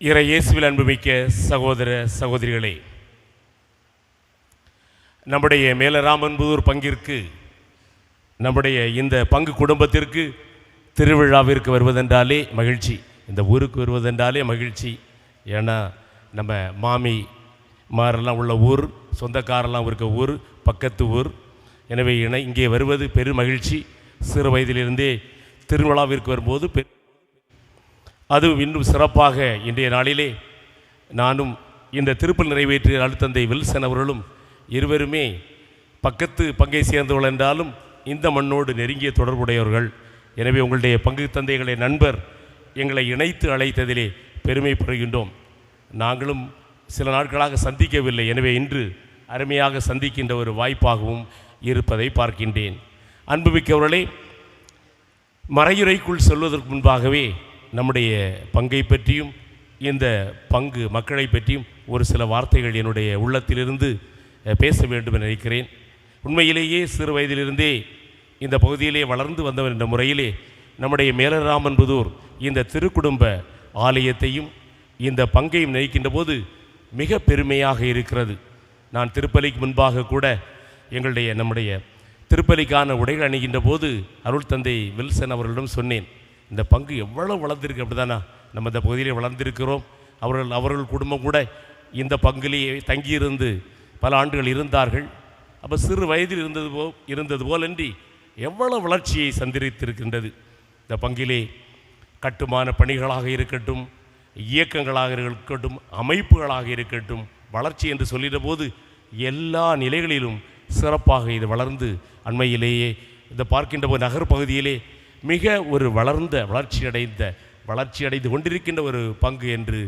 இறை இயேசுவில் அன்புமிக்க சகோதர சகோதரிகளே நம்முடைய மேலராமன்புதூர் பங்கிற்கு நம்முடைய இந்த பங்கு குடும்பத்திற்கு திருவிழாவிற்கு வருவதென்றாலே மகிழ்ச்சி. இந்த ஊருக்கு வருவதென்றாலே மகிழ்ச்சி. ஏன்னா நம்ம மாமி மாரெல்லாம் உள்ள ஊர் சொந்தக்காரெல்லாம் இருக்க ஊர் பக்கத்து ஊர். எனவே இணை இங்கே வருவது பெரும் மகிழ்ச்சி. சிறு வயதிலிருந்தே திருவிழாவிற்கு வரும்போது பெ அது இன்னும் சிறப்பாக இன்றைய நாளிலே நானும் இந்த திருப்பல் நிறைவேற்றிய அழுத்தந்தை வில்சன் அவர்களும் இருவருமே பக்கத்து பங்கை சேர்ந்தவர்கள் என்றாலும் இந்த மண்ணோடு நெருங்கிய தொடர்புடையவர்கள். எனவே உங்களுடைய பங்கு தந்தைகளை நண்பர் எங்களை இணைத்து அழைத்ததிலே பெருமைப்படுகின்றோம். நாங்களும் சில நாட்களாக சந்திக்கவில்லை. எனவே இன்று அருமையாக சந்திக்கின்ற ஒரு வாய்ப்பாகவும் இருப்பதை பார்க்கின்றேன். அன்புமிக்கவர்களே மறையுறைக்குள் செல்வதற்கு முன்பாகவே நம்முடைய பங்கை பற்றியும் இந்த பங்கு மக்களை பற்றியும் ஒரு சில வார்த்தைகள் என்னுடைய உள்ளத்திலிருந்து பேச வேண்டும் என நினைக்கிறேன். உண்மையிலேயே சிறு வயதிலிருந்தே இந்த பகுதியிலே வளர்ந்து வந்தவர் என்ற முறையிலே நம்முடைய மேலராமன்புதூர் இந்த திருக்குடும்ப ஆலயத்தையும் இந்த பங்கையும் நினைக்கின்ற போது மிக பெருமையாக இருக்கிறது. நான் திருப்பலிக்கு முன்பாக கூட எங்களுடைய நம்முடைய திருப்பலிக்கான உடைகள் அணிகின்ற போது அருள் தந்தை வில்சன் அவர்களிடம் சொன்னேன். இந்த பங்கு எவ்வளவு அப்படி அப்படிதானா? நம்ம இந்த பகுதியிலே வளர்ந்திருக்கிறோம். அவர்கள் அவர்கள் குடும்பம் கூட இந்த பங்குலேயே தங்கியிருந்து பல ஆண்டுகள் இருந்தார்கள். அப்போ சிறு வயதில் இருந்தது போ இருந்தது போலன்றி எவ்வளவு வளர்ச்சியை சந்திரித்திருக்கின்றது இந்த பங்கிலே கட்டுமான பணிகளாக இருக்கட்டும் இயக்கங்களாக இருக்கட்டும் அமைப்புகளாக இருக்கட்டும் வளர்ச்சி என்று சொல்லிட போது எல்லா நிலைகளிலும் சிறப்பாக இது வளர்ந்து அண்மையிலேயே இந்த பார்க்கின்ற போது நகர் பகுதியிலே மிக ஒரு வளர்ந்த வளர்ச்சியடைந்த வளர்ச்சியடைந்து கொண்டிருக்கின்ற ஒரு பங்கு என்று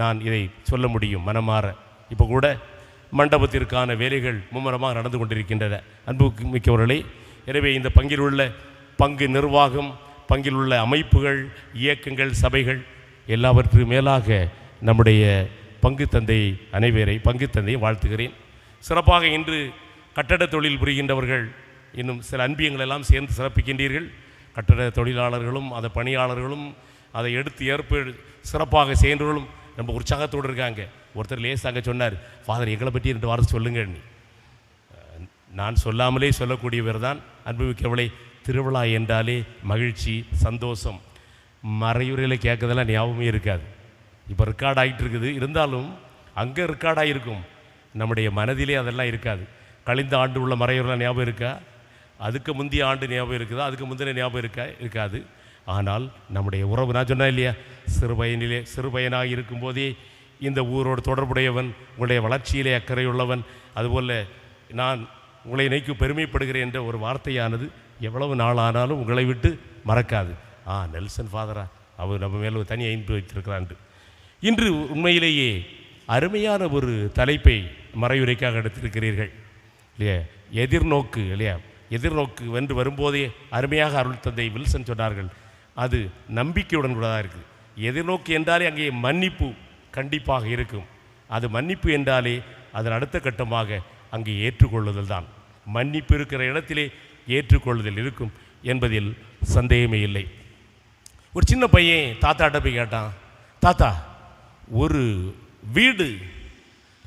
நான் இதை சொல்ல முடியும் மனமாற. இப்போ கூட மண்டபத்திற்கான வேலைகள் மும்முரமாக நடந்து கொண்டிருக்கின்றன. அன்பு மிக்கவர்களே எனவே இந்த பங்கில் உள்ள பங்கு நிர்வாகம் பங்கில் உள்ள அமைப்புகள் இயக்கங்கள் சபைகள் எல்லாவற்றுக்கும் மேலாக நம்முடைய பங்கு தந்தை அனைவரை பங்கு தந்தையை வாழ்த்துகிறேன். சிறப்பாக இன்று கட்டட தொழில் புரிகின்றவர்கள் இன்னும் சில அன்பியங்களெல்லாம் சேர்ந்து சிறப்பிக்கின்றீர்கள். கட்டட தொழிலாளர்களும் அந்த பணியாளர்களும் அதை எடுத்து ஏற்பு சிறப்பாக செய்கிறவர்களும் ரொம்ப உற்சாகத்தோடு இருக்காங்க. ஒருத்தர் லேசாக சொன்னார் ஃபாதர் எங்களை பற்றி ரெண்டு வாரம் சொல்லுங்கன்னு நான் சொல்லாமலே சொல்லக்கூடியவர் தான் அனுபவிக்கவளை திருவிழா என்றாலே மகிழ்ச்சி சந்தோஷம். மறையுறையில் கேட்கறதெல்லாம் ஞாபகமே இருக்காது. இப்போ ரெக்கார்ட் ஆகிட்டு இருக்குது இருந்தாலும் அங்கே ரெக்கார்டாக இருக்கும் நம்முடைய மனதிலே அதெல்லாம் இருக்காது. கழிந்த ஆண்டு உள்ள மறையுறைலாம் ஞாபகம் இருக்கா? அதுக்கு முந்தைய ஆண்டு ஞாபகம் இருக்குதா? அதுக்கு முந்தின ஞாபகம் இருக்கா? இருக்காது. ஆனால் நம்முடைய உறவு நான் சொன்னேன் இல்லையா? சிறுபயனிலே சிறுபயனாக இருக்கும்போதே இந்த ஊரோடு தொடர்புடையவன் உங்களுடைய வளர்ச்சியிலே அக்கறையுள்ளவன் அதுபோல் நான் உங்களை நினைக்கு பெருமைப்படுகிறேன் என்ற ஒரு வார்த்தையானது எவ்வளவு நாள் ஆனாலும் உங்களை விட்டு மறக்காது. ஆ நெல்சன் ஃபாதரா அவர் நம்ம மேலே தனி ஐந்து வைத்திருக்கிறான்ட்டு இன்று உண்மையிலேயே அருமையான ஒரு தலைப்பை மறையுரைக்காக எடுத்திருக்கிறீர்கள் இல்லையா? எதிர்நோக்கு இல்லையா? எதிர்நோக்கு வென்று வரும்போதே அருமையாக அருள் தந்தை வில்சன் சொன்னார்கள். அது நம்பிக்கையுடன் கூடதாக இருக்குது. எதிர்நோக்கு என்றாலே அங்கே மன்னிப்பு கண்டிப்பாக இருக்கும். அது மன்னிப்பு என்றாலே அதன் அடுத்த கட்டமாக அங்கே ஏற்றுக்கொள்ளுதல் தான். மன்னிப்பு இருக்கிற இடத்திலே ஏற்றுக்கொள்ளுதல் இருக்கும் என்பதில் சந்தேகமே இல்லை. ஒரு சின்ன பையன் தாத்தாட்ட போய் கேட்டான் தாத்தா ஒரு வீடு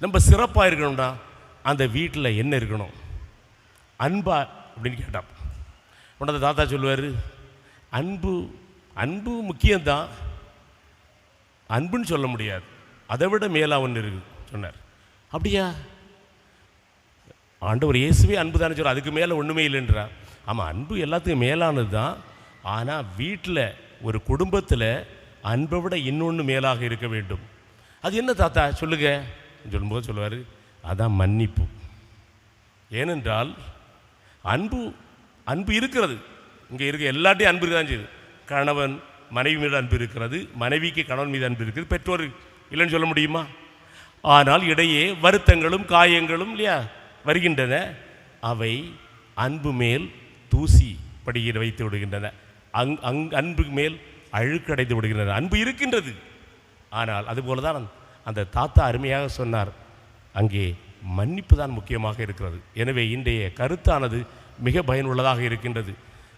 நம்ம சிறப்பாக இருக்கணும்டா. அந்த வீட்டில் என்ன இருக்கணும்? அன்பாக அப்படின்னு கேட்டான். உடனே தாத்தா சொல்லுவார் அன்பு அன்பு முக்கியம்தான். அன்புன்னு சொல்ல முடியாது. அதை விட மேலா ஒன்று இருக்கு சொன்னார். அப்படியா? ஆண்டவர் இயேசுவே அன்பு தானே சொல்ற அதுக்கு மேலே ஒன்றுமே இல்லைன்றா ஆமாம் அன்பு எல்லாத்துக்கும் மேலானது தான் ஆனால் வீட்டில் ஒரு குடும்பத்தில் அன்பை விட இன்னொன்று மேலாக இருக்க வேண்டும். அது என்ன தாத்தா? சொல்லுங்க. சொல்லும்போது சொல்லுவார் அதான் மன்னிப்பு. ஏனென்றால் அன்பு அன்பு இருக்கிறது. இங்கே இருக்க எல்லாட்டையும் அன்பு இருக்க தான் செய்யுது. கணவன் மனைவி மீது அன்பு இருக்கிறது மனைவிக்கு கணவன் மீது அன்பு இருக்குது பெற்றோர் இல்லைன்னு சொல்ல முடியுமா? ஆனால் இடையே வருத்தங்களும் காயங்களும் இல்லையா வருகின்றன. அவை அன்பு மேல் தூசி படுகிற வைத்து விடுகின்றன. அங் அங் அன்பு மேல் அழுக்கடைந்து விடுகின்றன. அன்பு இருக்கின்றது. ஆனால் அதுபோல தான் அந்த தாத்தா அருமையாக சொன்னார். அங்கே மன்னிப்பு தான் முக்கியமாக இருக்கிறது. எனவே இன்றைய கருத்தானது மிக பயனுள்ளதாக இருக்கின்றது.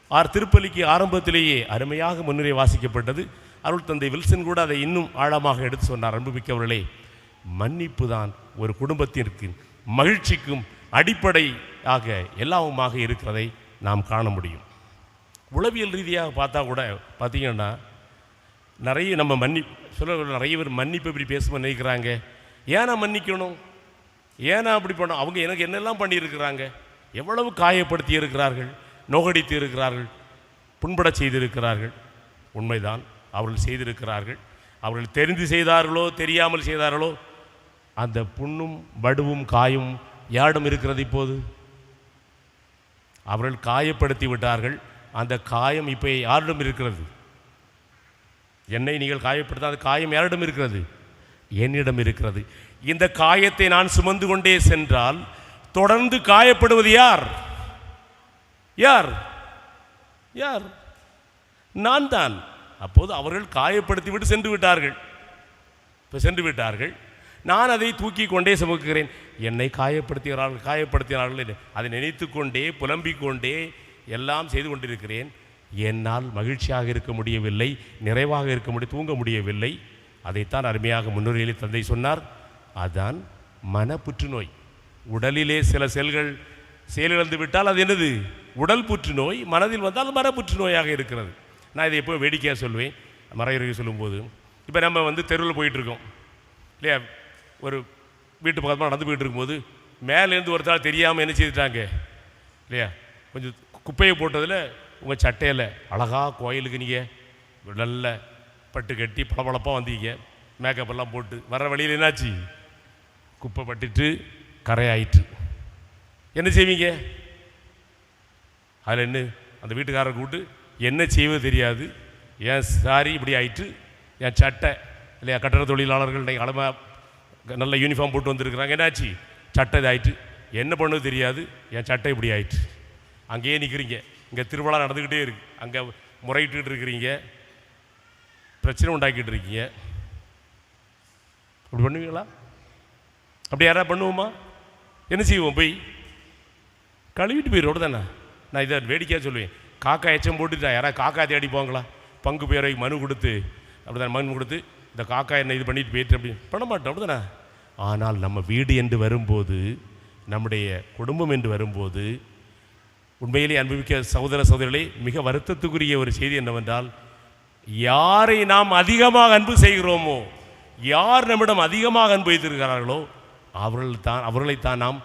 ஆர். திருப்பலிக்கு ஆரம்பத்திலேயே அருமையாக முன்னுரை வாசிக்கப்பட்டது. அருள் தந்தை வில்சன் கூட அதை இன்னும் ஆழமாக எடுத்து சொன்னார். அன்புமிக்கவர்களே மன்னிப்பு தான் ஒரு குடும்பத்திற்கு மகிழ்ச்சிக்கும் அடிப்படையாக எல்லாவுமாக இருக்கிறதை நாம் காண முடியும். உளவியல் ரீதியாக பார்த்தா கூட பார்த்தீங்கன்னா நிறைய நம்ம மன்னி சொல்ல நிறைய பேர் மன்னிப்பு இப்படி பேச நினைக்கிறாங்க. ஏன் நான் மன்னிக்கணும்? ஏன் அப்படி பண்ணோம் அவங்க எனக்கு என்னெல்லாம் பண்ணியிருக்கிறாங்க? எவ்வளவு காயப்படுத்தி இருக்கிறார்கள் நோகடித்து இருக்கிறார்கள் புண்பட செய்திருக்கிறார்கள்? உண்மைதான். அவர்கள் செய்திருக்கிறார்கள். அவர்கள் தெரிந்து செய்தார்களோ தெரியாமல் செய்தார்களோ அந்த புண்ணும் வடுவும் காயும் யாரிடம் இருக்கிறது இப்போது? அவர்கள் காயப்படுத்தி விட்டார்கள். அந்த காயம் இப்போ யாரிடம் இருக்கிறது? என்னை நீங்கள் காயப்படுத்த அந்த காயம் யாரிடம் இருக்கிறது? என்னிடம் இருக்கிறது. இந்த காயத்தை நான் சுமந்து கொண்டே சென்றால் தொடர்ந்து காயப்படுவது யார்? யார்? யார்? நான் தான். அப்போது அவர்கள் காயப்படுத்திவிட்டு சென்று விட்டார்கள். இப்போ சென்று விட்டார்கள். நான் அதை தூக்கி கொண்டே சுமக்குகிறேன். என்னை காயப்படுத்துகிறார்கள் காயப்படுத்தினார்கள் என்று அதை நினைத்து கொண்டே புலம்பிக் கொண்டே எல்லாம் செய்து கொண்டிருக்கிறேன். என்னால் மகிழ்ச்சியாக இருக்க முடியவில்லை நிறைவாக இருக்க முடிய தூங்க முடியவில்லை. அதைத்தான் அருமையாக முன்னுரையில் தந்தை சொன்னார். அதான் மன புற்றுநோய் உடலிலே சில செல்கள் செயலிழந்து விட்டால் அது என்னது? உடல் புற்றுநோய் மனதில் வந்தால் மன புற்றுநோயாக இருக்கிறது. நான் இதை எப்போ வேடிக்கையாக சொல்லுவேன் மறையுறையை சொல்லும்போது. இப்போ நம்ம வந்து தெருவில் போயிட்டுருக்கோம். இல்லையா? ஒரு வீட்டு பக்கமாக நடந்து போயிட்டு இருக்கும்போது மேலேருந்து ஒருத்தால் தெரியாமல் என்ன செய்துட்டாங்க? இல்லையா? கொஞ்சம் குப்பையை போட்டதில் உங்கள் சட்டையில் அழகாக கோயிலுக்கு நீங்கள் நல்ல பட்டு கட்டி பளபளப்பாக வந்தீங்க. மேக்கப் எல்லாம் போட்டு வர வழியில் என்னாச்சு? குப்பை பட்டுட்டு கரையாயிற்று. என்ன செய்வீங்க? அதில் என்ன? அந்த வீட்டுக்காரரை கூப்பிட்டு என்ன செய்வது தெரியாது. என் சாரி இப்படி ஆயிட்டு என் சட்டை இல்லையா? கட்டட தொழிலாளர்கள் இன்னைக்கு நல்ல யூனிஃபார்ம் போட்டு வந்திருக்கிறாங்க. என்னாச்சு? சட்டை இதாயிட்டு என்ன பண்ணுவது தெரியாது. என் சட்டை இப்படி ஆயிட்டு அங்கேயே நிற்கிறீங்க இங்கே திருவிழா நடந்துக்கிட்டே இருக்கு. அங்கே முறையிட்டு இருக்கிறீங்க. பிரச்சனை உண்டாக்கிட்டு இருக்கீங்க. அப்படி பண்ணுவீங்களா? அப்படி யாராவது பண்ணுவோமா? என்ன செய்வோம் போய்? கழுவிட்டு போயிடோடு தானே? நான் இதை வேடிக்கையாக சொல்லுவேன். காக்கா எச்சம் போட்டுட்டா யாராவது காக்கா தேடி போங்களா பங்கு பேரவைக்கு மனு கொடுத்து அப்படிதான் மனு கொடுத்து இந்த காக்கா என்ன இது பண்ணிட்டு போயிட்டு அப்படி பண்ண மாட்டோம் அப்படிதானே? ஆனால் நம்ம வீடு என்று வரும்போது நம்முடைய குடும்பம் என்று வரும்போது உண்மையிலே அனுபவிக்க சகோதர சகோதரிகளே மிக வருத்தத்துக்குரிய ஒரு செய்தி என்னவென்றால் யாரை நாம் அதிகமாக அன்பு செய்கிறோமோ யார் நம்மிடம் அதிகமாக அன்பு வைத்திருக்கிறார்களோ அவர்கள் தான் அவர்களைத்தான் நாம்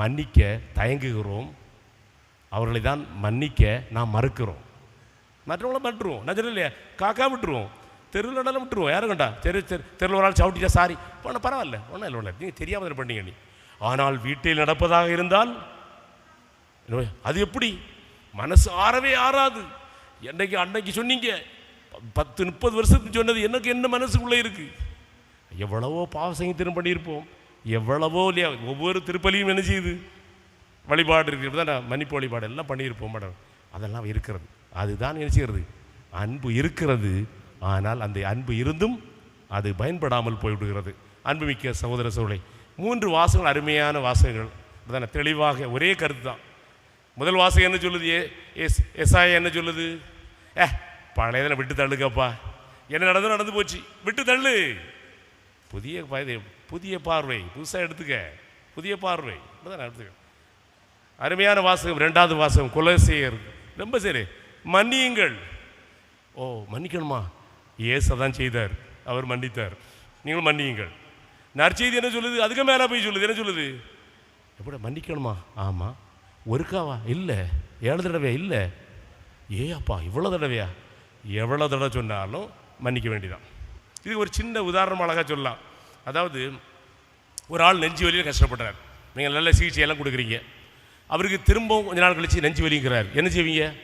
மன்னிக்க தயங்குகிறோம். அவர்களை தான் மன்னிக்க நாம் மறுக்கிறோம். மற்றவங்கள மற்றுவோம் நான் சொன்னேன் இல்லையா காக்கா விட்டுருவோம். தெருவில் நடனம் விட்டுருவோம். யாரும் கண்டா? தெரு தெரு தெருவில் ஒரு ஆள் சவுட்டிட்டா சாரி. ஒன்றும் பரவாயில்ல ஒன்றும் இல்லை ஒன்றும் நீங்கள் தெரியாமல் பண்ணீங்க நீ. ஆனால் வீட்டில் நடப்பதாக இருந்தால் அது எப்படி? மனசு ஆறவே ஆறாது. என்னைக்கு அன்னைக்கு சொன்னீங்க பத்து முப்பது வருஷத்துக்கு சொன்னது எனக்கு என்ன மனசுக்குள்ளே இருக்குது எவ்வளவோ பாவசங்கத்தினம் பண்ணியிருப்போம். எவ்வளவோ இல்லையா ஒவ்வொரு திருப்பலியும் என்ன செய்யுது? வழிபாடு இருக்கிறது தான் மன்னிப்பு வழிபாடு எல்லாம் பண்ணியிருப்போம் மேடம். அதெல்லாம் இருக்கிறது. அதுதான் என்ன செய்கிறது அன்பு இருக்கிறது. ஆனால் அந்த அன்பு இருந்தும் அது பயன்படாமல் போய்விடுகிறது. அன்புமிக்க சகோதர சோழை மூன்று வாசகங்கள் அருமையான வாசகங்கள். அதான தெளிவாக ஒரே கருத்து தான். முதல் வாசகம் என்ன சொல்லுது? ஏ எஸ் எஸ்ஆய என்ன சொல்லுது? ஏ பழையதனை விட்டு தள்ளுக்கப்பா என்ன நடந்து நடந்து போச்சு. விட்டு தள்ளு. புதிய புதிய பார்வை. புதுசாக எடுத்துக்க. புதிய பார்வை. எடுத்துக்க. அருமையான வாசகம் ரெண்டாவது வாசகம் குலசேயர். ரொம்ப சரி. மன்னியுங்கள். ஓ மன்னிக்கணுமா? ஏசு தான் செய்தார். அவர் மன்னித்தார். நீங்களும் மன்னியுங்கள். நற்செய்தி என்ன சொல்லுது? அதுக்கு மேலே போய் சொல்லுது. என்ன சொல்லுது? எப்படி மன்னிக்கணுமா? ஆமாம் ஒருக்காவா இல்லை. ஏழு தடவையா? இல்லை. ஏ அப்பா இவ்வளோ தடவையா? எவ்வளோ தடவை சொன்னாலும் மன்னிக்க வேண்டிதான் இது ஒரு சின்ன உதாரணம் அழகாக சொல்லலாம். அதாவது ஒரு ஆள் நெஞ்சு வலியில் கஷ்டப்படுறார். நீங்கள் நல்ல சிகிச்சையெல்லாம் கொடுக்குறீங்க. அவருக்கு திரும்பவும் கொஞ்ச நாள் கழிச்சு நெஞ்சு வலிங்கிறார். என்ன செய்வீங்க?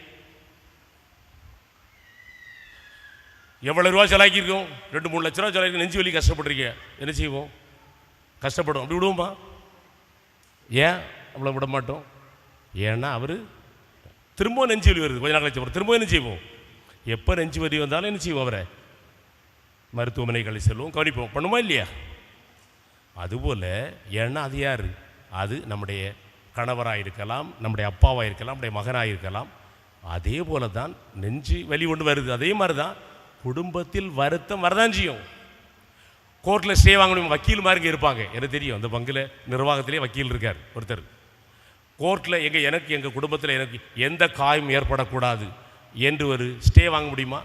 எவ்வளோ ரூபா செலவாக்கியிருக்கோம் ரெண்டு மூணு லட்ச ரூபா செலவாக்கி நெஞ்சு வலி கஷ்டப்படுறீங்க. என்ன செய்வோம்? கஷ்டப்படும் அப்படி விடுவோமா? ஏன்? அவ்வளோ விட மாட்டோம். ஏன்னா அவர் திரும்பவும் நெஞ்சு வலி வருது. கொஞ்ச நாள் கழிச்சு திரும்பவும் என்ன செய்வோம்? எப்போ நெஞ்சு வலி வந்தாலும் என்ன செய்வோம் அவரை? மருத்துவமனைகளை செல்வோம் கவனிப்போம். பண்ணுமா இல்லையா? அதுபோல் ஏன்னா அது யார்? அது நம்முடைய கணவராக இருக்கலாம் நம்முடைய அப்பாவாக இருக்கலாம் நம்முடைய மகனாக இருக்கலாம். அதே போல தான் நெஞ்சு வலி ஒன்று வருது. அதே மாதிரி தான் குடும்பத்தில் வருத்தம் வரதான் செய்யும். கோர்ட்டில் ஸ்டே வாங்க முடியும்? வக்கீல் மாதிரி இருப்பாங்க. எனக்கு தெரியும். அந்த பங்கில் நிர்வாகத்திலே வக்கீல் இருக்கார் ஒருத்தர். கோர்ட்டில் எங்கள் எனக்கு எங்கள் குடும்பத்தில் எனக்கு எந்த காயம் ஏற்படக்கூடாது? என்று ஒரு ஸ்டே வாங்க முடியுமா?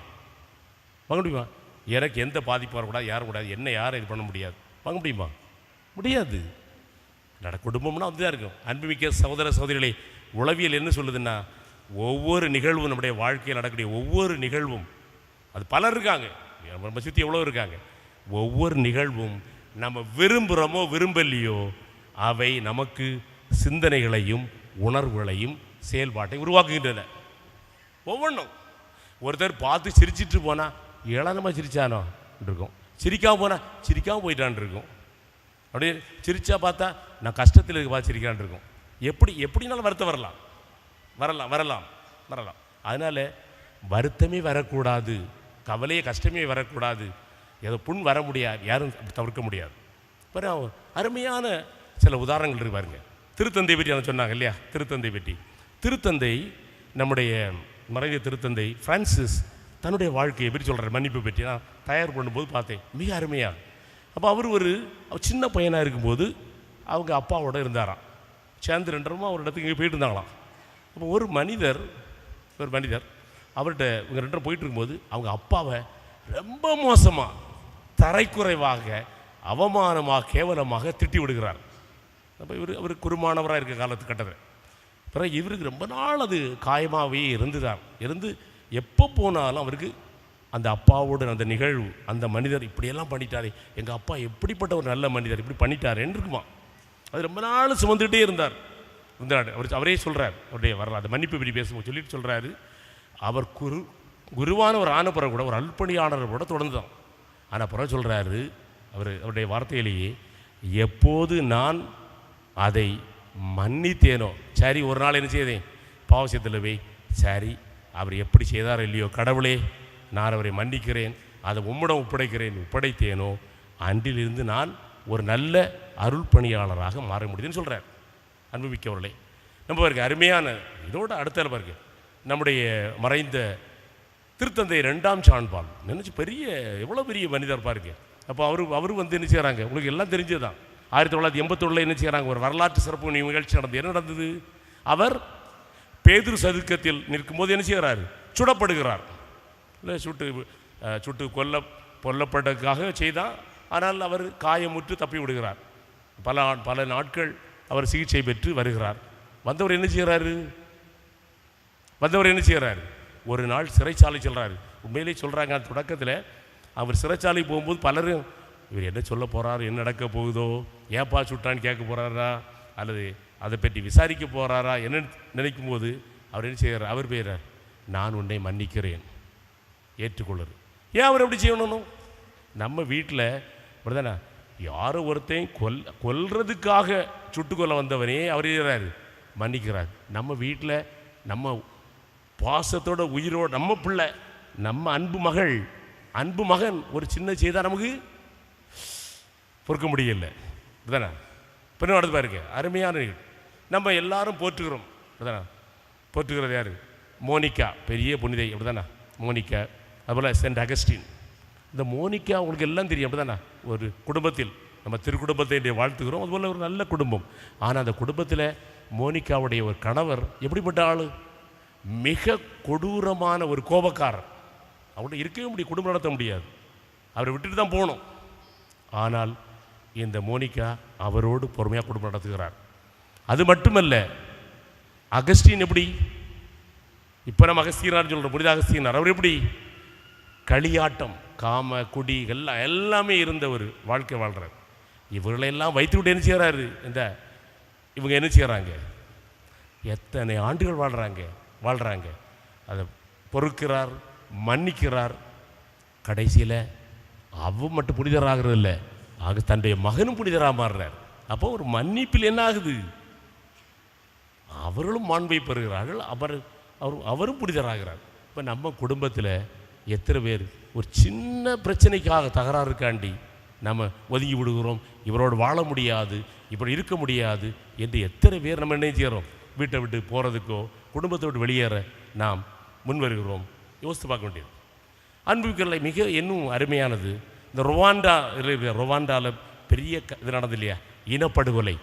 வாங்க முடியுமா? எனக்கு எந்த பாதிப்பு வரக்கூடாது யாரும் கூடாது. என்ன யாரும் இது பண்ண முடியாது. வாங்க முடியுமா? முடியாது. நட குடும்பம்னா அப்படிதான் இருக்கும். அன்புமிக்க சகோதர சகோதரிகளே உளவியல் என்ன சொல்லுதுன்னா ஒவ்வொரு நிகழ்வும் நம்முடைய வாழ்க்கையில் நடக்கக்கூடிய ஒவ்வொரு நிகழ்வும் அது பலர் இருக்காங்க. நம்ம சுற்றி எவ்வளோ இருக்காங்க. ஒவ்வொரு நிகழ்வும் நம்ம விரும்புகிறோமோ விரும்பலையோ அவை நமக்கு சிந்தனைகளையும் உணர்வுகளையும் செயல்பாட்டை உருவாக்குகின்றன. ஒவ்வொன்றும். ஒருத்தர் பார்த்து சிரிச்சிட்டு போனால் ஏளனமாக சிரிச்சானோ? இருக்கும். சிரிக்காமல் போனால் சிரிக்காமல் போயிட்டான் இருக்கும். அப்படியே சிரிச்சா பார்த்தா நான் கஷ்டத்தில் இருக்க பார்த்து சிரிக்கிறான் இருக்கும். எப்படி எப்படினாலும் வருத்தம் வரலாம். வரலாம் வரலாம் வரலாம். அதனால் வருத்தமே வரக்கூடாது. கவலையே கஷ்டமே வரக்கூடாது. ஏதோ புண் வர முடியாது. யாரும் தவிர்க்க முடியாது. அப்புறம் அருமையான சில உதாரணங்கள் இருக்கு பாருங்க. திருத்தந்தை பற்றி நான் சொன்னாங்க இல்லையா? திருத்தந்தை பற்றி. திருத்தந்தை நம்முடைய மறைந்த திருத்தந்தை ஃப்ரான்சிஸ் தன்னுடைய வாழ்க்கையை எப்படி சொல்கிறார் மன்னிப்பு பற்றி நான் தயார் பண்ணும்போது பார்த்தேன். மிக அருமையாக அப்போ அவர் ஒரு சின்ன பையனாக இருக்கும்போது அவங்க அப்பாவோட இருந்தாராம். சேர்ந்து ரெண்டரமா ஒரு இடத்துக்கு இங்கே போயிட்டு இருந்தாங்களாம். அப்போ ஒரு மனிதர் ஒரு மனிதர் அவர்கிட்ட இவங்க ரெண்டரும் போயிட்டு இருக்கும்போது அவங்க அப்பாவை ரொம்ப மோசமாக தரைக்குறைவாக அவமானமாக கேவலமாக திட்டி விடுகிறார். அப்போ இவர் அவர் குருமானவராக இருக்க காலத்து கட்டத்தில். பிறகு இவருக்கு ரொம்ப நாள் அது காயமாகவே இருந்துதான். இருந்து எப்போ போனாலும் அவருக்கு அந்த அப்பாவோட அந்த நிகழ்வு அந்த மனிதர் இப்படியெல்லாம் பண்ணிட்டாரே எங்கள் அப்பா எப்படிப்பட்ட ஒரு நல்ல மனிதர் இப்படி பண்ணிட்டாரேன்னு இருக்குமா? அது ரொம்ப நாள் சுமந்துக்கிட்டே இருந்தார். இருந்தார் அவர் அவரே சொல்கிறார் அவருடைய வரலாறு மன்னிப்பு பற்றி பேசும்போது சொல்லிட்டு சொல்கிறாரு அவர் குரு குருவானவர் ஆன ஆனப்புறம் கூட ஒரு அல்பணியாளர் கூட தொடர்ந்தான் ஆனால் புறம் சொல்கிறாரு அவர் அவருடைய வார்த்தையிலேயே எப்போது நான் அதை மன்னித்தேனோ சரி ஒரு நாள் என்ன செய்தேன்? பாவசியத்தில் போய் சரி அவர் எப்படி செய்தாரோ இல்லையோ கடவுளே நான் அவரை மன்னிக்கிறேன் அதை உம்மிடம் ஒப்படைக்கிறேன் ஒப்படைத்தேனோ அன்றிலிருந்து நான் ஒரு நல்ல அருள் பணியாளராக மாற முடியுதுன்னு சொல்கிறார் அனுபவிக்கவர்களே நம்ம பாருங்க அருமையான இதோட அடுத்த பாருங்க நம்முடைய மறைந்த திருத்தந்தை ரெண்டாம் சான்பால் நினச்சி பெரிய எவ்வளோ பெரிய மனிதர் பாருங்க. அப்போ அவரு அவர் வந்து என்ன செய்கிறாங்க உங்களுக்கு எல்லாம் தெரிஞ்சது தான் ஆயிரத்தி தொள்ளாயிரத்தி எண்பத்தொழில் என்ன செய்கிறாங்க ஒரு வரலாற்று சிறப்பு நிகழ்ச்சி நடந்தது என்ன நடந்தது? அவர் பேதுரு சதுக்கத்தில் நிற்கும்போது என்ன செய்கிறார்? சுடப்படுகிறார். இல்லை சுட்டு சுட்டு கொல்ல கொல்லப்பட்டதுக்காக செய்தால் ஆனால் அவர் காயமுற்று தப்பி விடுகிறார். பல பல நாட்கள் அவர் சிகிச்சை பெற்று வருகிறார். வந்தவர் என்ன செய்கிறாரு? வந்தவர் என்ன செய்கிறாரு? ஒரு நாள் சிறைச்சாலை சொல்கிறாரு உண்மையிலே சொல்கிறாங்க அந்த தொடக்கத்தில் அவர் சிறைச்சாலை போகும்போது பலரும் இவர் என்ன சொல்ல போகிறார் என்ன நடக்க போகுதோ? ஏப்பா சுட்டான்னு கேட்க போகிறாரா அல்லது அதை பற்றி விசாரிக்க போகிறாரா என்ன நினைக்கும் போது அவர் என்ன செய்கிறார்? அவர் பேரார் நான் உன்னை மன்னிக்கிறேன். ஏற்றுக்கொள்ளுறது ஏன் அவர் எப்படி செய்யணும் நம்ம வீட்டில் அப்படிதானே யாரோ ஒருத்தையும் கொல் கொல்றதுக்காக சுட்டு கொல்ல வந்தவனே அவர் இருக்கிறாரு மன்னிக்கிறார். நம்ம வீட்டில் நம்ம பாசத்தோட உயிரோட நம்ம பிள்ளை நம்ம அன்பு மகள் அன்பு மகன் ஒரு சின்ன செய்தால் நமக்கு பொறுக்க முடியல. அப்படிதானே பின்ன நடந்து பாருங்க. அருமையான நிகழ்வு. நம்ம எல்லாரும் போற்றுகிறோம். அப்படிதானே? போற்றுகிறது யார்? மோனிகா பெரிய புனிதை. அப்படிதானா? மோனிகா. அதுபோல் சென்ட் அகஸ்டின். இந்த மோனிகா உங்களுக்கு எல்லாம் தெரியும். அப்படிதானா? ஒரு குடும்பத்தில் நம்ம திருக்குடும்பத்தை வாழ்த்துக்கிறோம் அதுபோல் ஒரு நல்ல குடும்பம். ஆனால் அந்த குடும்பத்தில் மோனிகாவுடைய ஒரு கணவர் எப்படிப்பட்ட ஆள்? மிக கொடூரமான ஒரு கோபக்காரர். அவர்கிட்ட இருக்கவே முடியும். குடும்பம் நடத்த முடியாது. அவரை விட்டுட்டு தான் போகணும். ஆனால் இந்த மோனிகா அவரோடு பொறுமையாக குடும்பம் நடத்துகிறார். அது மட்டுமல்ல அகஸ்டின் எப்படி? இப்போ நம்ம அகஸ்தீனார் சொல்கிறோம் புனித அகஸ்தீனார் அவர் எப்படி? களியாட்டம் காம குடி எல்லாம் எல்லாமே இருந்தவர் வாழ்க்கை வாழ்கிறார் இவர்களெல்லாம் வைத்துவிட்டு என்ன செய்கிறாரு இந்த இவங்க என்ன செய்கிறாங்க எத்தனை ஆண்டுகள் வாழ்கிறாங்க வாழ்கிறாங்க அதை பொறுக்கிறார் மன்னிக்கிறார். கடைசியில் அவ மட்டும் புனிதராகிறது இல்லை ஆக தன்னுடைய மகனும் புனிதராக மாறுறார். அப்போ ஒரு மன்னிப்பில் என்ன ஆகுது? அவர்களும் மாண்பை பெறுகிறார்கள் அவர் அவர் அவரும் புனிதராகிறார். இப்போ நம்ம குடும்பத்தில் எத்தனை பேர் ஒரு சின்ன பிரச்சனைக்காக தகராறுக்காண்டி நம்ம ஒதுங்கி விடுகிறோம் இவரோடு வாழ முடியாது இப்படி இருக்க முடியாது என்று எத்தனை பேர் நம்ம என்ன செய்கிறோம் வீட்டை விட்டு போகிறதுக்கோ குடும்பத்தை விட்டு வெளியேற நாம் முன் வருகிறோம் யோசித்து பார்க்க வேண்டியது. அன்புக்களை மிக இன்னும் அருமையானது இந்த ருவாண்டா ரொவாண்டாவில் ருவாண்டாவில் பெரிய க- இது நடந்தது இல்லையா? இனப்படுகொலை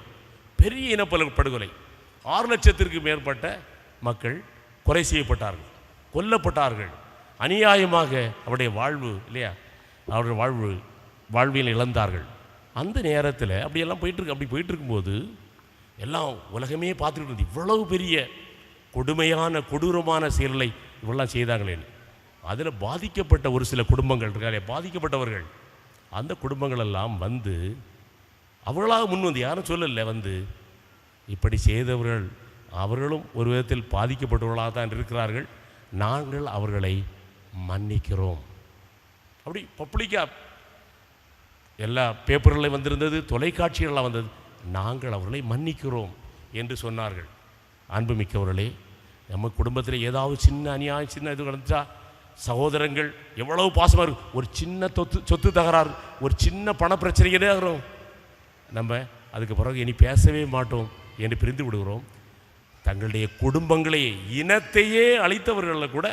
பெரிய இனப்படு படுகொலை. ஆறு லட்சத்திற்கு மேற்பட்ட மக்கள் கொலை செய்யப்பட்டார்கள் கொல்லப்பட்டார்கள். அநியாயமாக அவருடைய வாழ்வு இல்லையா? அவருடைய வாழ்வு வாழ்வியல் இழந்தார்கள். அந்த நேரத்தில் அப்படியெல்லாம் போயிட்டுருக்கு அப்படி போயிட்டுருக்கும்போது எல்லாம் உலகமே பார்த்துட்டு இருந்தது. இவ்வளவு பெரிய கொடுமையான கொடூரமான செயல்களை இவெல்லாம் செய்தாங்களேன்னு அதில் பாதிக்கப்பட்ட ஒரு சில குடும்பங்கள் இருக்காங்க பாதிக்கப்பட்டவர்கள். அந்த குடும்பங்கள் எல்லாம் வந்து அவர்களாக முன் வந்து யாரும் சொல்லலை வந்து இப்படி செய்தவர்கள் அவர்களும் ஒரு விதத்தில் பாதிக்கப்பட்டவர்களாக தான் இருக்கிறார்கள். நாங்கள் அவர்களை மன்னிக்கிறோம். அப்படி பப்ளிக்காக எல்லா பேப்பர்களில் வந்திருந்தது தொலைக்காட்சிகளில் வந்தது நாங்கள் அவர்களை மன்னிக்கிறோம் என்று சொன்னார்கள். அன்புமிக்கவர்களே நம்ம குடும்பத்தில் ஏதாவது சின்ன அநியாயம் சின்ன இது நடந்துச்சா? சகோதரங்கள் எவ்வளவு பாசமாக இருக்கும் ஒரு சின்ன தொத்து சொத்து தகராறு ஒரு சின்ன பண பிரச்சனைகளே நம்ம அதுக்கு பிறகு இனி பேசவே மாட்டோம். என்று பிரிந்து விடுகிறோம். தங்களுடைய குடும்பங்களே இனத்தையே அழித்தவர்களில் கூட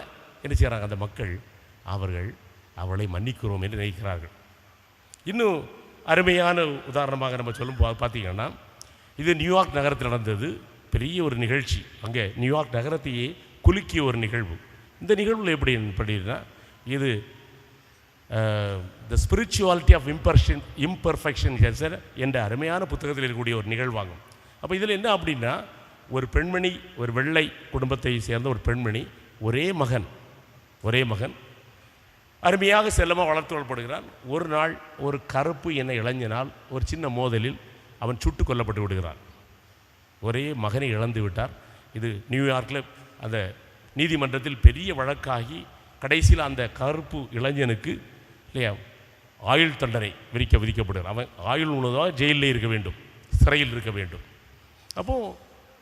என்ன செய்கிறாங்க? அந்த மக்கள் அவர்கள் அவளை மன்னிக்கிறோம் என்று நினைக்கிறார்கள். இன்னும் அருமையான உதாரணமாக நம்ம சொல்லும் பார்த்தீங்கன்னா இது நியூயார்க் நகரத்தில் நடந்தது. பெரிய ஒரு நிகழ்ச்சி. அங்கே நியூயார்க் நகரத்தையே குலுக்கிய ஒரு நிகழ்வு. இந்த நிகழ்வில் எப்படி அப்படின்னா இது த ஸ்பிரிச்சுவாலிட்டி ஆஃப் இம்பர்ஷன் இம்பர்ஃபெக்ஷன் என்ற அருமையான புத்தகத்தில் இருக்கக்கூடிய ஒரு நிகழ்வாகும். அப்போ இதில் என்ன அப்படின்னா ஒரு பெண்மணி ஒரு வெள்ளை குடும்பத்தை சேர்ந்த ஒரு பெண்மணி ஒரே மகன் ஒரே மகன் அருமையாக செல்லமாக வளர்த்து கொள்ளப்படுகிறான் ஒரு நாள் ஒரு கருப்பு என இளைஞனால் ஒரு சின்ன மோதலில் அவன் சுட்டு கொல்லப்பட்டு விடுகிறான். ஒரே மகனை இழந்து விட்டார். இது நியூயார்க்கில் அந்த நீதிமன்றத்தில் பெரிய வழக்காகி கடைசியில் அந்த கருப்பு இளைஞனுக்கு இல்லையா ஆயுள் தண்டனை விதிக்க விதிக்கப்படுகிறார். அவன் ஆயுள் முழுவதாக ஜெயிலில் இருக்க வேண்டும் சிறையில் இருக்க வேண்டும். அப்போது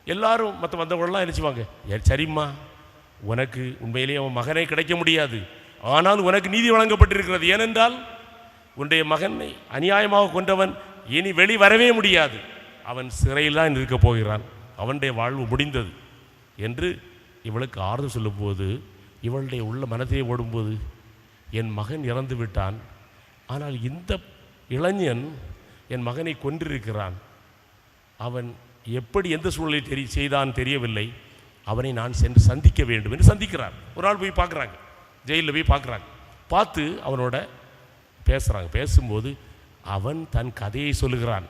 எல்லாரும் மற்ற வந்தவங்களாம் நினச்சிவாங்க ஏ சரிம்மா. உனக்கு உண்மையிலேயே அவன் மகனே கிடைக்க முடியாது. ஆனால் உனக்கு நீதி வழங்கப்பட்டிருக்கிறது. ஏனென்றால் உன்னுடைய மகனை அநியாயமாக கொண்டவன் இனி வெளி வரவே முடியாது. அவன் சிறையில் தான் இருக்கப் போகிறான். அவனுடைய வாழ்வு முடிந்தது. என்று இவளுக்கு ஆறுதல் சொல்லும்போது இவளுடைய உள்ள மனத்திலே ஓடும்போது என் மகன் இறந்து விட்டான். ஆனால் இந்த இளைஞன் என் மகனை கொன்றிருக்கிறான். அவன் எப்படி எந்த சூழ்நிலை தெரி செய்தான் தெரியவில்லை. அவனை நான் சென்று சந்திக்க வேண்டும் என்று சந்திக்கிறார். ஒரு நாள் போய் பார்க்குறாங்க. ஜெயிலில் போய் பார்க்குறாங்க. பார்த்து அவனோட பேசுகிறாங்க பேசும்போது அவன் தன் கதையை சொல்லுகிறான்.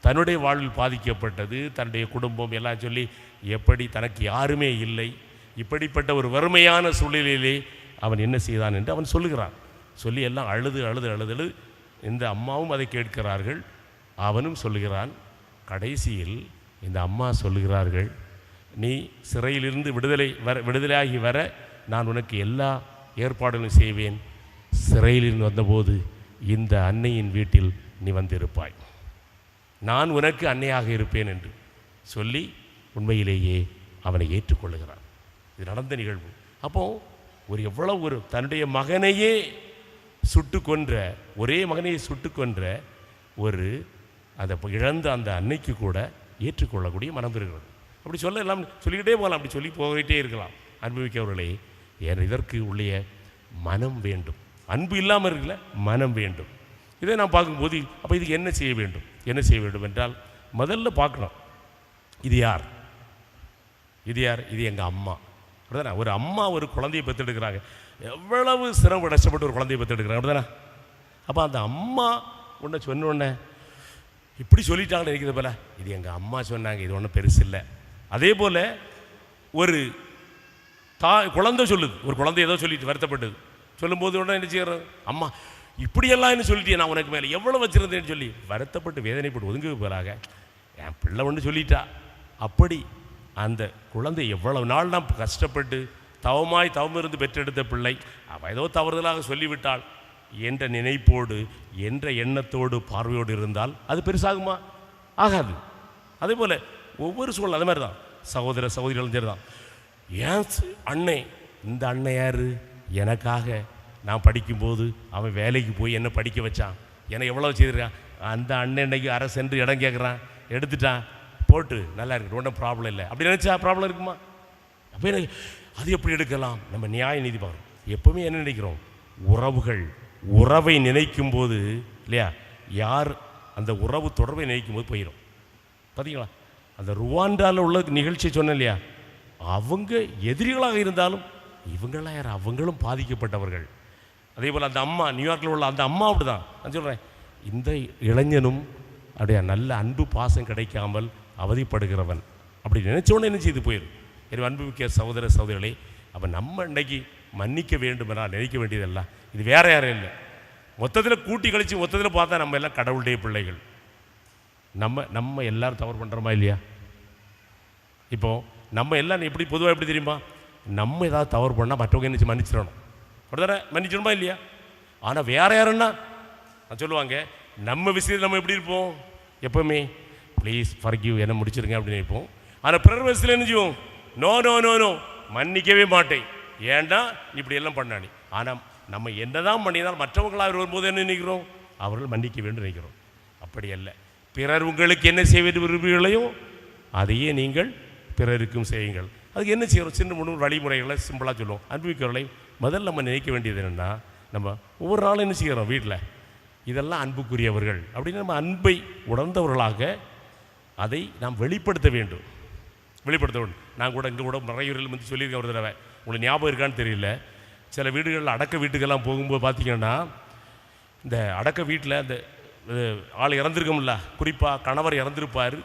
தன்னுடைய வாழ்வில் பாதிக்கப்பட்டது தன்னுடைய குடும்பம் எல்லாம் சொல்லி எப்படி தனக்கு யாருமே இல்லை. இப்படிப்பட்ட ஒரு வறுமையான சூழ்நிலையிலே அவன் என்ன செய்தான் என்று அவன் சொல்லுகிறான். சொல்லி எல்லாம் அழுது அழுது அழுது அழுது இந்த அம்மாவும் அதை கேட்கிறார்கள். அவனும் சொல்லுகிறான் கடைசியில் இந்த அம்மா சொல்லுகிறார்கள் நீ சிறையிலிருந்து விடுதலை வர விடுதலையாகி வர நான் உனக்கு எல்லா ஏற்பாடுகளும் செய்வேன். சிறையிலிருந்து வந்தபோது இந்த அன்னையின் வீட்டில் நீ வந்திருப்பாய். நான் உனக்கு அன்னையாக இருப்பேன் என்று சொல்லி உண்மையிலேயே அவனை ஏற்றுக்கொள்ளுகிறான் இது நடந்த நிகழ்வு. அப்போ ஒரு எவ்வளவு ஒரு தன்னுடைய மகனையே சுட்டு கொன்ற ஒரே மகனையே சுட்டு கொன்ற ஒரு அந்த இழந்த அந்த அன்னைக்கு கூட ஏற்றுக்கொள்ளக்கூடிய மனம் பெறுகிறது. அப்படி சொல்ல எல்லாம் சொல்லிக்கிட்டே போகலாம். அப்படி சொல்லி போகிட்டே இருக்கலாம். அனுபவிக்கவர்களே ஏன் இதற்கு உள்ளே மனம் வேண்டும்? அன்பு இல்லாமல் இருக்குல்ல மனம் வேண்டும். இதை நான் பார்க்கும்போது அப்போ இதுக்கு என்ன செய்ய வேண்டும்? என்ன செய்ய வேண்டும் என்றால் முதல்ல பார்க்கணும். இது யார்? இது யார்? இது எங்கள் அம்மா. அப்படிதானே? ஒரு அம்மா ஒரு குழந்தையை பெற்றெடுக்கிறாங்க. எவ்வளவு சிரமம் கஷ்டப்பட்டு ஒரு குழந்தையை பெற்றெடுக்கிறாங்க. அப்படிதானே? அப்போ அந்த அம்மா உன்னை சொன்ன உடனே இப்படி சொல்லிட்டாங்கன்னு நினைக்கிறது போல இது எங்கள் அம்மா சொன்னாங்க இது ஒன்றும் பெருசு இல்லை. அதே போல் ஒரு தா குழந்தை சொல்லுது ஒரு குழந்தை ஏதோ சொல்லிட்டு வருத்தப்பட்டது. சொல்லும்போது உடனே என்ன செய்கிறேன் அம்மா இப்படியெல்லாம் என்ன சொல்லிட்டியே நான் உனக்கு மேலே எவ்வளோ வச்சுருந்தேன்னு சொல்லி வருத்தப்பட்டு வேதனைப்பட்டு ஒதுங்க போகிறாங்க என் பிள்ளை ஒன்று சொல்லிட்டா. அப்படி அந்த குழந்தை எவ்வளவு நாள் நான் கஷ்டப்பட்டு தவமாய் தவம் இருந்து பெற்றெடுத்த பிள்ளை அவள் ஏதோ தவறுதலாக சொல்லிவிட்டாள். என்ற நினைப்போடு என்ற எண்ணத்தோடு பார்வையோடு இருந்தால் அது பெருசாகுமா? ஆகாது. அதே போல் ஒவ்வொரு சூழல் அது மாதிரி தான் சகோதர சகோதரிகளும் சரி தான் ஏன் அன்னை அண்ணே இந்த அண்ணன் யார்? எனக்காக நான் படிக்கும்போது அவன் வேலைக்கு போய் என்னை படிக்க வச்சான். என்னை எவ்வளோ செய்திருக்கான் அந்த அண்ணன் இன்னைக்கு அரை சென்று இடம் கேட்குறான்? எடுத்துட்டான். போட்டு நல்லா இருக்கு ஒன்றும் ப்ராப்ளம் இல்லை. அப்படி நினச்சா ப்ராப்ளம் இருக்குமா? அப்போ எனக்கு அது எப்படி எடுக்கலாம்? நம்ம நியாய நீதி பார்க்கணும். எப்போவுமே என்ன நினைக்கிறோம்? உறவுகள் உறவை நினைக்கும் போது இல்லையா? யார் அந்த உறவு தொடர்பை நினைக்கும் போது போயிடும் பார்த்தீங்களா அந்த ருவாண்டாவில் உள்ள நிகழ்ச்சியை சொன்னேன் இல்லையா? அவங்க எதிரிகளாக இருந்தாலும் இவங்களாம் யார்? அவங்களும் பாதிக்கப்பட்டவர்கள். அதே போல் அந்த அம்மா நியூயார்க்கில் உள்ள அந்த அம்மா அப்படிதான். நான் சொல்கிறேன் இந்த இளைஞனும் அப்படியே நல்ல அன்பு பாசம் கிடைக்காமல் அவதிப்படுகிறவன். அப்படி நினச்சோன்னு என்ன செய்து போயிடும் எனவே அன்புமிக்க சகோதர சகோதரிகளே அப்போ நம்ம இன்னைக்கு மன்னிக்க வேண்டும் நினைக்க வேண்டியதல்ல. இது வேற யாரும் இல்லை. மொத்தத்தில் கூட்டி கழிச்சு மொத்தத்தில் பார்த்தா நம்ம எல்லாம் கடவுளுடைய பிள்ளைகள். நம்ம நம்ம எல்லாரும் தவறு பண்ணுறோமா இல்லையா? இப்போ நம்ம எல்லாம் எப்படி பொதுவாக எப்படி தெரியுமா? நம்ம ஏதாவது தவறு பண்ணால் மற்றவங்க என்ன செய்ய மன்னிச்சிடணும். அப்படிதானே மன்னிச்சிடணுமா இல்லையா? ஆனால் வேற யாருன்னா? நான் சொல்லுவாங்க நம்ம விஷயத்தில் நம்ம எப்படி இருப்போம்? எப்போவுமே ப்ளீஸ் ஃபர்கியூ என்ன முடிச்சிருங்க அப்படின்னு நினைப்போம். ஆனால் பிறர் விஷயத்தில் என்ன செய்வோம் நோ நோ நோ நோ மன்னிக்கவே மாட்டேன். ஏன்டா? இப்படி எல்லாம் பண்ணானி. ஆனால் நம்ம என்னதான் பண்ணினால் மற்றவங்களாக வரும்போது என்ன நினைக்கிறோம்? அவர்கள் மன்னிக்க வேண்டும் நினைக்கிறோம். அப்படி அல்ல. பிறர் உங்களுக்கு என்ன செய்வது வேண்டும் விரும்புகளையோ அதையே நீங்கள் பிறருக்கும் செய்யுங்கள். அதுக்கு என்ன செய்கிறோம் சின்ன மூணு வழிமுறைகளை சிம்பிளாக சொல்லுவோம். அன்புமிக்கவர்களை முதல்ல நம்ம நினைக்க வேண்டியது என்னென்னா நம்ம ஒவ்வொரு நாளும் என்ன செய்கிறோம் வீட்டில் இதெல்லாம் அன்புக்குரியவர்கள். அப்படின்னு நம்ம அன்பை உணர்ந்தவர்களாக அதை நாம் வெளிப்படுத்த வேண்டும். வெளிப்படுத்த வேண்டும். நான் கூட இங்கே கூட நிறைய வந்து சொல்லியிருக்கேன் ஒரு தடவை. உங்களுக்கு ஞாபகம் இருக்கான்னு தெரியல. சில வீடுகளில் அடக்க வீட்டுக்கெல்லாம் போகும்போது பார்த்தீங்கன்னா இந்த அடக்க வீட்டில் அந்த ஆள் இறந்துருக்கோம்ல. குறிப்பாக கணவர் இறந்துருப்பார்.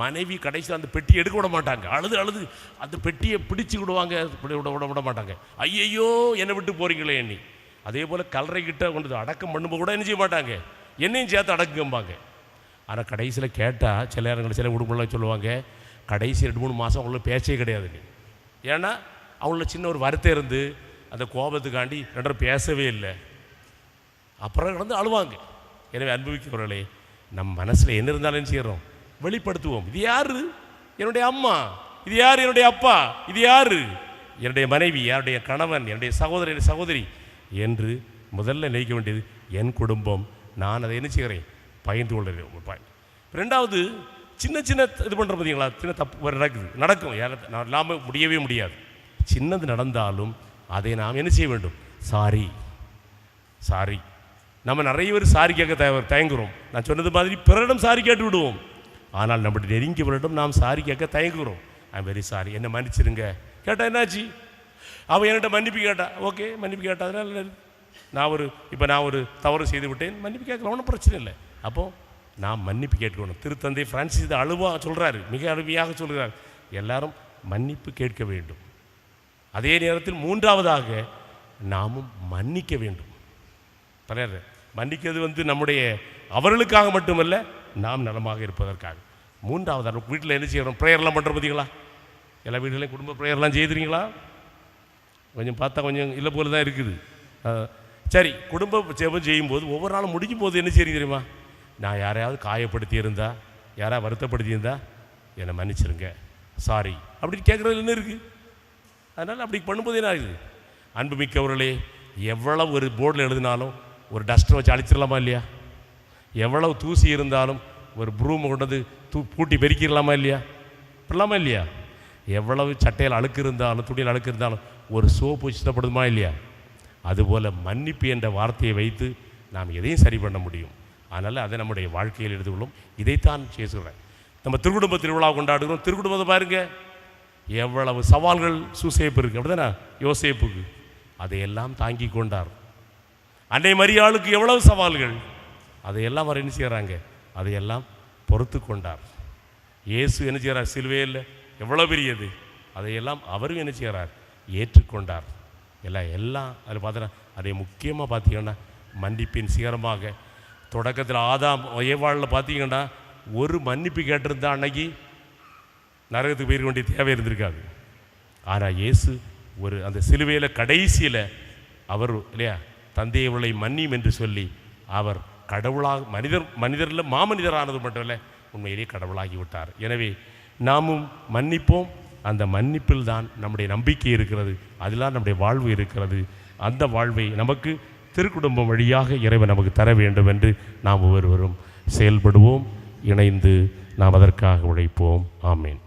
மனைவி கடைசியில் அந்த பெட்டி எடுக்க விட மாட்டாங்க. அழுது அழுது அந்த பெட்டியை பிடிச்சு விடுவாங்க. இப்படி விட விட விட மாட்டாங்க. ஐயையோ என்னை விட்டு போகிறீங்களே என்னி அதே போல் கல்லறை கிட்ட கொண்டு அடக்கம் பண்ணும்போது கூட என்ன செய்ய மாட்டாங்க. என்னையும் சேர்த்து அடக்குங்கம்பாங்க ஆனால் கடைசியில் கேட்டால் சில நேரங்களில் சில குடும்பம்லாம் சொல்லுவாங்க கடைசி ரெண்டு மூணு மாதம் அவங்கள பேச்சே கிடையாதுங்க ஏன்னா அவங்கள சின்ன ஒரு வருத்தம் இருந்து அந்த கோபத்துக்காண்டி ரெண்டு பேசவே இல்லை. அப்புறம் கடந்து அழுவாங்க. எனவே அனுபவிக்கிறவர்களே நம் மனசில் என்ன இருந்தாலும் செய்கிறோம் வெளிப்படுத்துவோம். இது யாரு? என்னுடைய அம்மா. இது யார்? என்னுடைய அப்பா. இது யாரு? என்னுடைய மனைவி யாருடைய கணவன் என்னுடைய சகோதரன் சகோதரி என்று முதல்ல நினைக்க வேண்டியது என் குடும்பம். நான் அதை என்ன செய்கிறேன்? பகிர்ந்து கொள்கிறேன். ரெண்டாவது சின்ன சின்ன இது பண்ணுற பார்த்தீங்களா சின்ன தப்பு நடக்குது. நடக்கும். யார நான் இல்லாமல் முடியவே முடியாது. சின்னது நடந்தாலும் அதை நாம் என்ன செய்ய வேண்டும்? சாரி. சாரி. நம்ம நிறைய பேர் சாரி கேட்க தய தயங்குகிறோம் நான் சொன்னது மாதிரி பிறரிடம் சாரி கேட்டு விடுவோம். ஆனால் நம்முடைய நெருங்கியவரிடம் நாம் சாரி கேட்க தயங்குகிறோம். ஐ வெரி சாரி என்னை மன்னிச்சிருங்க. கேட்டால் என்னாச்சு? அவன் என்கிட்ட மன்னிப்பு கேட்டா ஓகே மன்னிப்பு கேட்டா அதனால நான் ஒரு இப்போ நான் ஒரு தவறு செய்து விட்டேன். மன்னிப்பு கேட்கலாம் ஒன்றும் பிரச்சனை இல்லை. அப்போது நாம் மன்னிப்பு கேட்கணும். திருத்தந்தை பிரான்சிஸ் இது சொல்கிறாரு மிக அழுமையாக சொல்கிறார். எல்லாரும் மன்னிப்பு கேட்க வேண்டும். அதே நேரத்தில் மூன்றாவதாக நாமும் மன்னிக்க வேண்டும். பலர் மன்னிக்கிறது வந்து நம்முடைய அவர்களுக்காக மட்டுமல்ல நாம் நலமாக இருப்பதற்காக. மூன்றாவது நம்ம வீட்டில் என்ன செய்கிறோம் ப்ரேயர்லாம் பண்ணுற பார்த்தீங்களா? எல்லா வீடுகளையும் குடும்ப ப்ரேயர்லாம் செய்துறீங்களா கொஞ்சம் பார்த்தா கொஞ்சம் இல்லை போல தான் இருக்குது. சரி குடும்ப ஜெபம் செய்யும்போது ஒவ்வொரு நாளும் முடிக்கும் போது என்ன செய்யுங்க தெரியுமா? நான் யாரையாவது காயப்படுத்தி இருந்தா யாராவது வருத்தப்படுத்தி இருந்தா என்னை மன்னிச்சிருங்க. சாரி அப்படின்னு கேட்குறதுல என்ன இருக்குது அதனால் அப்படி பண்ணும்போது என்ன ஆகுது? அன்புமிக்கவர்களே எவ்வளவு ஒரு போர்டில் எழுதினாலும் ஒரு டஸ்டர் வச்சு அழிச்சிடலாமா இல்லையா? எவ்வளவு தூசி இருந்தாலும் ஒரு ப்ரூம் கொண்டது தூ பூட்டி பெருக்கிடலாமா இல்லையா? இப்படலாமா இல்லையா? எவ்வளவு சட்டையில் அழுக்கு இருந்தாலும் துணியில் அழுக்கு இருந்தாலும் ஒரு சோப்பு சுத்தப்படுதுமா இல்லையா? அதுபோல் மன்னிப்பு என்ற வார்த்தையை வைத்து நாம் எதையும் சரி பண்ண முடியும். அதனால் அதை நம்முடைய வாழ்க்கையில் எடுத்துக்கொள்ளும். இதைத்தான் பேசுகிறேன் நம்ம திருக்குடும்ப திருவிழா கொண்டாடுகிறோம். திருக்குடும்பத்தை பாருங்கள் எவ்வளவு சவால்கள் சூசேப்பு இருக்கு அப்படிதானே? யோசேப்புக்கு. அதையெல்லாம் தாங்கி கொண்டார். அன்னை மரியாளுக்கு எவ்வளவு சவால்கள்? அதையெல்லாம் அவர் என்ன செய்கிறாங்க அதையெல்லாம் பொறுத்து கொண்டார். இயேசு என்ன செய்கிறார் சிலுவையில் எவ்வளோ பெரியது? அதையெல்லாம் அவரும் என்ன செய்கிறார் ஏற்றுக்கொண்டார். எல்லாம் எல்லாம் அதில் பார்த்தோன்னா அதை முக்கியமாக பார்த்தீங்கன்னா மன்னிப்பின் சிகரமாக. தொடக்கத்தில் ஆதாம் ஏவாளில் பார்த்தீங்கன்னா ஒரு மன்னிப்பு கேட்டிருந்தா அன்னைக்கு நரகத்துக்கு போயிருக்க வேண்டிய தேவை இருந்திருக்காது. ஆனால் இயேசு ஒரு அந்த சிலுவையில் கடைசியில் அவர் இல்லையா தந்தையை இவளை மன்னியும் என்று சொல்லி அவர் கடவுளாக மனிதர் மனிதரில் மாமனிதரானது மட்டும் இல்லை உண்மையிலேயே கடவுளாகி விட்டார். எனவே நாமும் மன்னிப்போம். அந்த மன்னிப்பில் தான் நம்முடைய நம்பிக்கை இருக்கிறது. அதில் நம்முடைய வாழ்வு இருக்கிறது. அந்த வாழ்வை நமக்கு திருக்குடும்பம் வழியாக இறைவன் நமக்கு தர வேண்டும் என்று நாம் ஒவ்வொருவரும் செயல்படுவோம். இணைந்து நாம் அதற்காக உழைப்போம். ஆமேன்.